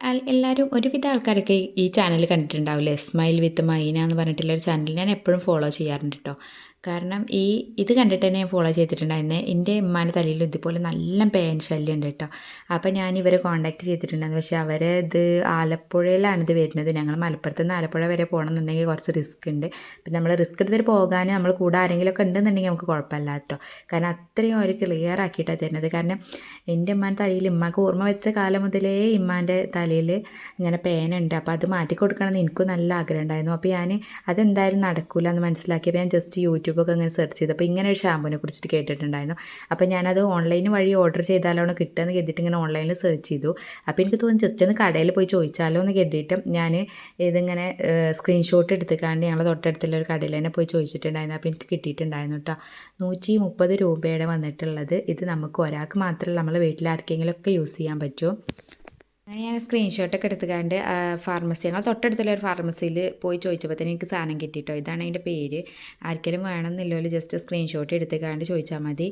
എല്ലാവരും ഒരുവിധ ആൾക്കാരൊക്കെ ഈ ചാനൽ കണ്ടിട്ടുണ്ടാവില്ലേ സ്മൈൽ വിത്ത് മൈന എന്ന് പറഞ്ഞിട്ടുള്ള ഒരു ചാനൽ ഞാൻ എപ്പോഴും ഫോളോ ചെയ്യാറുണ്ട് കേട്ടോ കാരണം ഈ ഇത് കണ്ടിട്ട് തന്നെ ഞാൻ ഫോളോ ചെയ്തിട്ടുണ്ടായിരുന്നെ എന്റെ ഉമ്മാന്റെ തലയിൽ ഇതുപോലെ നല്ല പേൻ ശല്യം ഉണ്ട് കേട്ടോ അപ്പോൾ ഞാൻ ഇവരെ കോൺടാക്ട് ചെയ്തിട്ടുണ്ടായിരുന്നു. പക്ഷേ അവരെ ഇത് ആലപ്പുഴയിലാണ് ഇത് വരുന്നത്. ഞങ്ങൾ മലപ്പുറത്ത് നിന്ന് ആലപ്പുഴ വരെ പോകണമെന്നുണ്ടെങ്കിൽ കുറച്ച് റിസ്ക് ഉണ്ട്. പിന്നെ നമ്മൾ റിസ്ക് എടുത്തിട്ട് പോകാൻ നമ്മൾ കൂടെ ആരെങ്കിലുമൊക്കെ ഉണ്ടെന്നുണ്ടെങ്കിൽ നമുക്ക് കുഴപ്പമില്ല കേട്ടോ കാരണം അത്രയും അവർ ക്ലിയർ ആക്കിയിട്ടാണ് തരുന്നത്. കാരണം എന്റെ ഉമ്മാന്റെ തലയിൽ ഉമ്മാക്ക് ഓർമ്മ വെച്ച കാലം മുതലേ ഇമ്മാന്റെ തലയിൽ ഇങ്ങനെ പേനുണ്ട് അപ്പോൾ അത് മാറ്റി കൊടുക്കണമെന്ന് എനിക്കും നല്ല ആഗ്രഹം ഉണ്ടായിരുന്നു. അപ്പോൾ ഞാൻ അതെന്തായാലും നടക്കില്ല എന്ന് മനസ്സിലാക്കിയപ്പോൾ ഞാൻ ജസ്റ്റ് യൂട്യൂബൊക്കെ അങ്ങനെ സെർച്ച് ചെയ്തപ്പോൾ ഇങ്ങനെ ഒരു ഷാമ്പുവിനെ കുറിച്ചിട്ട് കേട്ടിട്ടുണ്ടായിരുന്നു. അപ്പോൾ ഞാനത് ഓൺലൈൻ വഴി ഓർഡർ ചെയ്താലാണ് കിട്ടുകയെന്ന് കരുതിയിട്ട് ഇങ്ങനെ ഓൺലൈനിൽ സെർച്ച് ചെയ്തു. അപ്പോൾ എനിക്ക് തോന്നി ജസ്റ്റ് ഒന്ന് കടയിൽ പോയി ചോദിച്ചാലോ എന്ന് കരുതിയിട്ട് ഞാൻ ഇതിങ്ങനെ സ്ക്രീൻഷോട്ട് എടുത്തുകൊണ്ട് ഞങ്ങൾ തൊട്ടടുത്തുള്ള ഒരു കടയിൽ തന്നെ പോയി ചോദിച്ചിട്ടുണ്ടായിരുന്നു. അപ്പോൾ എനിക്ക് കിട്ടിയിട്ടുണ്ടായിരുന്നു കേട്ടോ. നൂറ്റി മുപ്പത് രൂപയുടെ വന്നിട്ടുള്ളത് ഇത് നമുക്ക് ഒരാൾക്ക് മാത്രമല്ല നമ്മളെ വീട്ടിൽ ആർക്കെങ്കിലും ഒക്കെ യൂസ് ചെയ്യാൻ പറ്റും. അങ്ങനെ ഞാൻ സ്ക്രീൻഷോട്ടൊക്കെ എടുത്തുകൊണ്ട് ഫാർമസി ഞങ്ങൾ തൊട്ടടുത്തുള്ള ഒരു ഫാർമസിയിൽ പോയി ചോദിച്ചപ്പോൾ തന്നെ എനിക്ക് സാധനം കിട്ടിയിട്ടോ ഇതാണ് അതിന്റെ പേര്. ആർക്കെങ്കിലും വേണമെന്നില്ലല്ലോ ജസ്റ്റ് സ്ക്രീൻഷോട്ട് എടുത്തുകൊണ്ട് ചോദിച്ചാൽ മതി.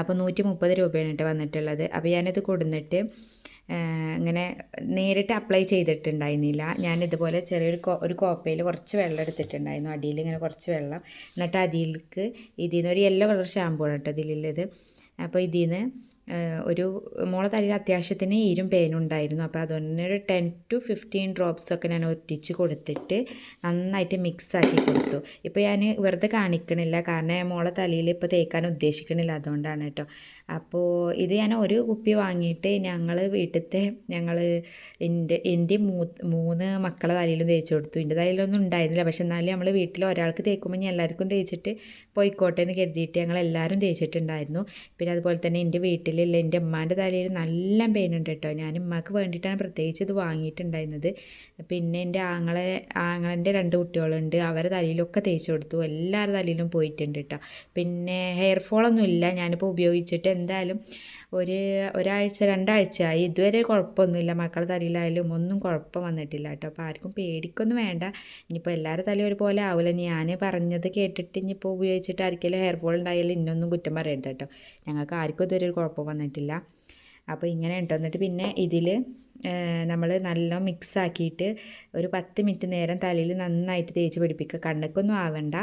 അപ്പോൾ നൂറ്റി മുപ്പത് രൂപയാണ് കേട്ടോ വന്നിട്ടുള്ളത്. അപ്പോൾ ഞാനിത് കൊടുന്നിട്ട് ഇങ്ങനെ നേരിട്ട് അപ്ലൈ ചെയ്തിട്ടുണ്ടായിരുന്നില്ല. ഞാൻ ഇതുപോലെ ചെറിയൊരു ഒരു കോപ്പയിൽ കുറച്ച് വെള്ളം എടുത്തിട്ടുണ്ടായിരുന്നു. അടിയിൽ ഇങ്ങനെ കുറച്ച് വെള്ളം. എന്നിട്ട് അതിലേക്ക് ഇതിൽ നിന്ന് ഒരു യെല്ലോ കളർ ഷാമ്പൂ ആണ് കേട്ടോ ഇതിലുള്ളത്. അപ്പോൾ ഇതിൽ നിന്ന് ഒരു മോളെ തലയിൽ അത്യാവശ്യത്തിന് ഈരും പേനും ഉണ്ടായിരുന്നു. അപ്പോൾ അതുകൊണ്ട് ഒരു ടെൻ ടു ഫിഫ്റ്റീൻ ഡ്രോപ്സ് ഒക്കെ ഞാൻ ഒറ്റിച്ച് കൊടുത്തിട്ട് നന്നായിട്ട് മിക്സ് ആക്കി കൊടുത്തു. ഇപ്പോൾ ഞാൻ വെറുതെ കാണിക്കണില്ല. കാരണം മോളെ തലയിൽ ഇപ്പോൾ തേക്കാൻ ഉദ്ദേശിക്കണില്ല അതുകൊണ്ടാണ് കേട്ടോ. അപ്പോൾ ഇത് ഞാൻ ഒരു കുപ്പി വാങ്ങിയിട്ട് ഞങ്ങൾ വീട്ടിലത്തെ ഞങ്ങൾ എന്റെ എന്റെ മൂന്ന് മക്കളെ തലയിലും തേച്ച് കൊടുത്തു. എന്റെ തലയിലൊന്നും ഉണ്ടായിരുന്നില്ല. പക്ഷെ എന്നാലും നമ്മൾ വീട്ടിൽ ഒരാൾക്ക് തേക്കുമ്പോൾ ഞാൻ എല്ലാവർക്കും തേച്ചിട്ട് പോയിക്കോട്ടെ എന്ന് കരുതിയിട്ട് ഞങ്ങൾ എല്ലാവരും തേച്ചിട്ടുണ്ടായിരുന്നു. പിന്നെ അതുപോലെ തന്നെ എന്റെ വീട്ടിൽ വീട്ടിലില്ല എന്റെ ഉമ്മാന്റെ തലയിൽ നല്ല പെയിനുണ്ട് കേട്ടോ. ഞാൻ ഉമ്മാക്ക് വേണ്ടിയിട്ടാണ് പ്രത്യേകിച്ച് ഇത് വാങ്ങിയിട്ടുണ്ടായിരുന്നത്. പിന്നെ എന്റെ ആങ്ങളെ ആങ്ങളന്റെ രണ്ട് കുട്ടികളുണ്ട്. അവരെ തലയിലൊക്കെ തേച്ച് കൊടുത്തു. എല്ലാവരുടെ തലയിലും പോയിട്ടുണ്ട് കേട്ടോ. പിന്നെ ഹെയർ ഫോളൊന്നും ഇല്ല. ഞാനിപ്പോൾ ഉപയോഗിച്ചിട്ട് എന്തായാലും ഒരു ഒരാഴ്ച രണ്ടാഴ്ചയായി. ഇതുവരെ കുഴപ്പമൊന്നുമില്ല. മക്കളുടെ തലയിലായാലും ഒന്നും കുഴപ്പം വന്നിട്ടില്ല കേട്ടോ. അപ്പോൾ ആർക്കും പേടിക്കൊന്നും വേണ്ട. ഇനിയിപ്പോൾ എല്ലാവരുടെ തലയും ഒരുപോലെ ആവില്ല ഞാൻ പറഞ്ഞത് കേട്ടിട്ട് ഇനിയിപ്പോൾ ഉപയോഗിച്ചിട്ട് ആർക്കെങ്കിലും ഹെയർ ഫോൾ ഉണ്ടായാലും ഇന്നൊന്നും കുറ്റം പറയരുത് കേട്ടോ. ഞങ്ങൾക്ക് ആർക്കും ഇതുവരെ ഒരു കുഴപ്പം വന്നിട്ടില്ല. അപ്പോൾ ഇങ്ങനെ ഉണ്ട് എന്നിട്ട് പിന്നെ ഇതിൽ നമ്മൾ നല്ല മിക്സ് ആക്കിയിട്ട് ഒരു പത്ത് മിനിറ്റ് നേരം തലയിൽ നന്നായിട്ട് തേച്ച് പിടിപ്പിക്കുക. കണ്ണക്കൊന്നും ആവണ്ട.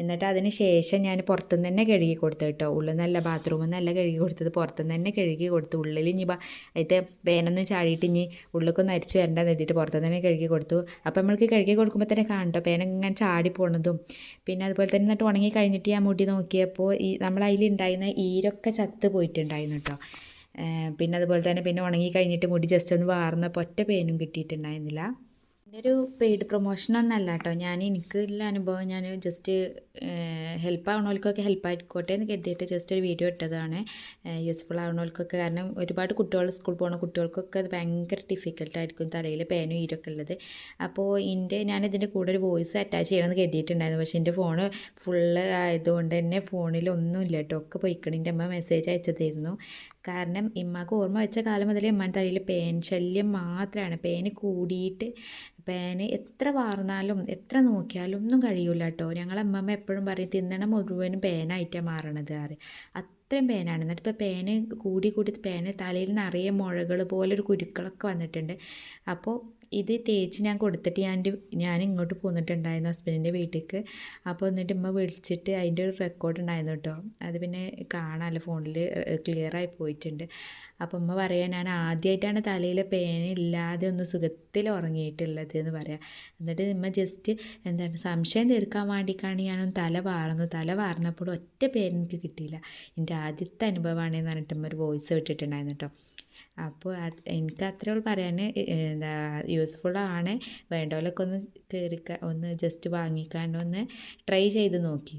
എന്നിട്ട് അതിന് ശേഷം ഞാൻ പുറത്തുനിന്ന് തന്നെ കഴുകി കൊടുത്തു കേട്ടോ. ഉള്ളിൽ നല്ല ബാത്റൂമിൽ നിന്നല്ല കഴുകി കൊടുത്തത് പുറത്തുനിന്ന് തന്നെ കഴുകി കൊടുത്തു. ഉള്ളിൽ ഇനി അതിന്റെ വേനൊന്നും ചാടിയിട്ട് ഇനി ഉള്ളിലേക്കൊന്ന് അരിച്ചു വരണ്ടെന്ന് എഴുതിയിട്ട് പുറത്തുനിന്ന് തന്നെ കഴുകി കൊടുത്തു. അപ്പോൾ നമ്മൾക്ക് കഴുകി കൊടുക്കുമ്പോൾ തന്നെ കാണട്ടോ പേന ഇങ്ങനെ ചാടി പോണതും. പിന്നെ അതുപോലെ തന്നെ എന്നിട്ട് ഉണങ്ങി കഴിഞ്ഞിട്ട് ഞാൻ മുടി നോക്കിയപ്പോൾ ഈ നമ്മൾ അതിലുണ്ടായിരുന്ന ഈരൊക്കെ ചത്ത് പോയിട്ടുണ്ടായിരുന്നു കേട്ടോ. പിന്നെ അതുപോലെ തന്നെ പിന്നെ ഉണങ്ങി കഴിഞ്ഞിട്ട് മുടി ജസ്റ്റ് ഒന്ന് വാർന്നപ്പോൾ ഒറ്റ പേനും കിട്ടിയിട്ടുണ്ടായിരുന്നില്ല. ഒരു പെയ്ഡ് പ്രൊമോഷൻ ഒന്നല്ല കേട്ടോ. ഞാൻ എനിക്കുള്ള അനുഭവം ഞാൻ ജസ്റ്റ് ഹെൽപ്പ് ആവണവർക്കൊക്കെ ഹെൽപ്പ് ആയിക്കോട്ടെ എന്ന് കരുതിയിട്ട് ജസ്റ്റ് ഒരു വീഡിയോ ഇട്ടതാണ്. യൂസ്ഫുൾ ആവണവർക്കൊക്കെ കാരണം ഒരുപാട് കുട്ടികൾ സ്കൂൾ പോകുന്ന കുട്ടികൾക്കൊക്കെ അത് ഭയങ്കര ഡിഫിക്കൽട്ടായിരിക്കും തലയിൽ പേനും ഈരൊക്കെ ഉള്ളത്. അപ്പോൾ എന്റെ ഞാൻ ഇതിന്റെ കൂടെ ഒരു വോയിസ് അറ്റാച്ച് ചെയ്യണമെന്ന് കരുതിയിട്ടുണ്ടായിരുന്നു. പക്ഷേ എന്റെ ഫോണ് ഫുള്ള് ആയതുകൊണ്ട് തന്നെ ഫോണിലൊന്നും ഒന്നുമില്ല കേട്ടോ. ഒക്കെ പോയിക്കണം. എന്റെ അമ്മ മെസ്സേജ് അയച്ചതായിരുന്നു. കാരണം ഇമ്മക്ക് ഓർമ്മ വെച്ച കാലം മുതലേ ഇമ്മാന്റെ തലയിൽ പേൻ ശല്യം മാത്രമാണ് പേന് കൂടിയിട്ട് പേന് എത്ര വാർന്നാലും എത്ര നോക്കിയാലും ഒന്നും കഴിയില്ല കേട്ടോ ഞങ്ങളെ അമ്മമ്മ എപ്പോഴും പറയും തിന്നണം മുഴുവനും പേനായിട്ടാണ് മാറണത് ആറ് അത്രയും പേനാണ്. എന്നിട്ട് ഇപ്പോൾ പേന് കൂടി കൂടി പേന് തലയിൽ നിന്ന് നിറയെ മുഴകൾ പോലൊരു കുരുക്കളൊക്കെ വന്നിട്ടുണ്ട്. അപ്പോൾ ഇത് തേച്ച് ഞാൻ കൊടുത്തിട്ട് ഞാൻ ഞാൻ ഇങ്ങോട്ട് പോന്നിട്ടുണ്ടായിരുന്നു ഹസ്ബൻഡിന്റെ വീട്ടിലേക്ക് അപ്പോൾ എന്നിട്ട് ഉമ്മ വിളിച്ചിട്ട് അതിന്റെ ഒരു റെക്കോർഡ് ഉണ്ടായിരുന്നു കേട്ടോ. അത് പിന്നെ കാണാമല്ലോ ഫോണിൽ ക്ലിയർ ആയി പോയിട്ടുണ്ട്. അപ്പോൾ ഉമ്മ പറയാം ഞാൻ ആദ്യമായിട്ടാണ് തലയിൽ പേനില്ലാതെ ഒന്ന് സുഖത്തിൽ ഉറങ്ങിയിട്ടുള്ളത് എന്ന് പറയാം. എന്നിട്ട് ഉമ്മ ജസ്റ്റ് എന്താണ് സംശയം തീർക്കാൻ വേണ്ടിയിട്ടാണ് ഞാനൊന്ന് തല വാർന്നു. തല വാർന്നപ്പോൾ ഒറ്റ പേരെനിക്ക് കിട്ടിയില്ല. എന്റെ ആദ്യത്തെ അനുഭവമാണെന്ന് പറഞ്ഞിട്ട് ഉമ്മ ഒരു വോയിസ് വിട്ടിട്ടുണ്ടായിരുന്നു കേട്ടോ. അപ്പോൾ അത് എനിക്ക് അത്രേ ഉള്ളൂ പറയാൻ എന്താ യൂസ്ഫുള്ളാണ് വേണ്ടവരൊക്കെ ഒന്ന് കയറി ഒന്ന് ജസ്റ്റ് വാങ്ങിക്കാണ്ട് ഒന്ന് ട്രൈ ചെയ്ത് നോക്കി.